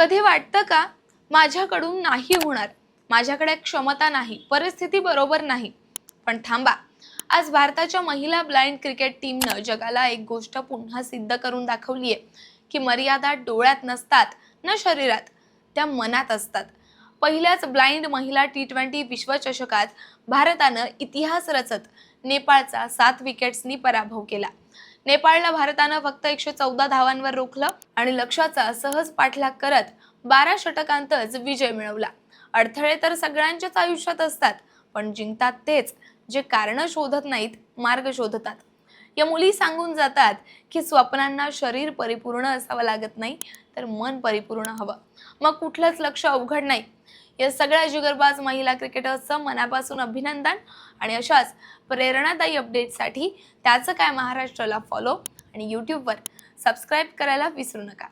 कधी वाटतं का माझ्याकडून नाही होणार? माझ्याकडे क्षमता नाही परिस्थिती बरोबर नाही. पण थांबा. आज भारताच्या महिला ब्लाइंड क्रिकेट टीमनं जगाला एक गोष्ट पुन्हा सिद्ध करून दाखवली आहे की मर्यादा डोळ्यात नसतात ना शरीरात त्या मनात असतात. पहिल्याच ब्लाइंड महिला टी ट्वेंटी विश्वचषकात भारतानं इतिहास रचत नेपाळचा सात विकेट्सनी पराभव केला. नेपाळला भारतानं फक्त एकशे चौदा धावांवर रोखलं आणि लक्ष्याचा सहज पाठलाग करत बारा षटकांतच विजय मिळवला. अडथळे तर सगळ्यांच्याच आयुष्यात असतात पण जिंकतात तेच जे कारण शोधत नाहीत मार्ग शोधतात. या मुली सांगून जातात की स्वप्नांना शरीर परिपूर्ण असावं लागत नाही तर मन परिपूर्ण हवं. मग कुठलंच लक्ष अवघड नाही. या सगळ्या जुगरबाज महिला क्रिकेटर्सचं मनापासून अभिनंदन आणि अशाच प्रेरणादायी अपडेटसाठी त्याचं काय महाराष्ट्राला फॉलो आणि यूट्यूबवर सबस्क्राईब करायला विसरू नका.